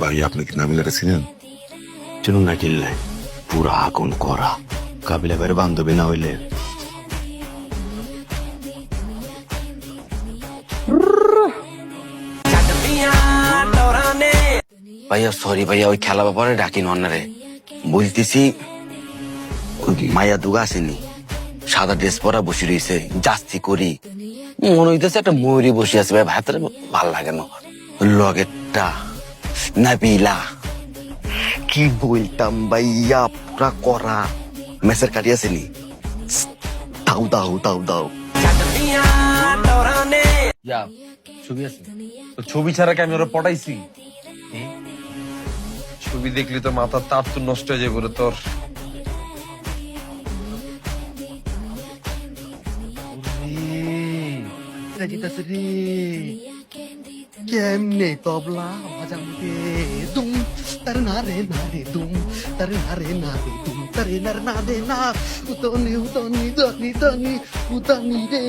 ভাই, আপনি কি নাবিলারে ছিলেন? চিনুন না কিনলে। পুরা আগুন করা। কাবিলা বের বান্ধবী না হইলে। ভাইয়া সরি ভাইয়া, ওই খেলা ব্যাপারে ডাকিন অন্যারে। বলতেছি, মায়া দুগা আসেনি। সাদা ড্রেস পরা বসে রয়েছে। জাস্তি করি। মনে হইতেছে একটা ময়ূরী বসে আছে। ভাই ভাতের ভালো লাগে না। লগেরটা নাবিলা। কি বলতাম ভাইয়া পুরা করা। মেসের কাটি আসেনি। দাও দাও দাও দাও। ছবি আছে। ছবি ছাড়া কি আমি ওরা পটাইছি? ছবি দেখলি তো মাথার তার তো নষ্ট হয়ে যাবে রে তোর। কেমনে তবলা বাজাতে দুম তার না রে না রে দুম তার না রে না রে দুম তারে না রে না রে না উতনি উতনি দনি দনি উতনি রে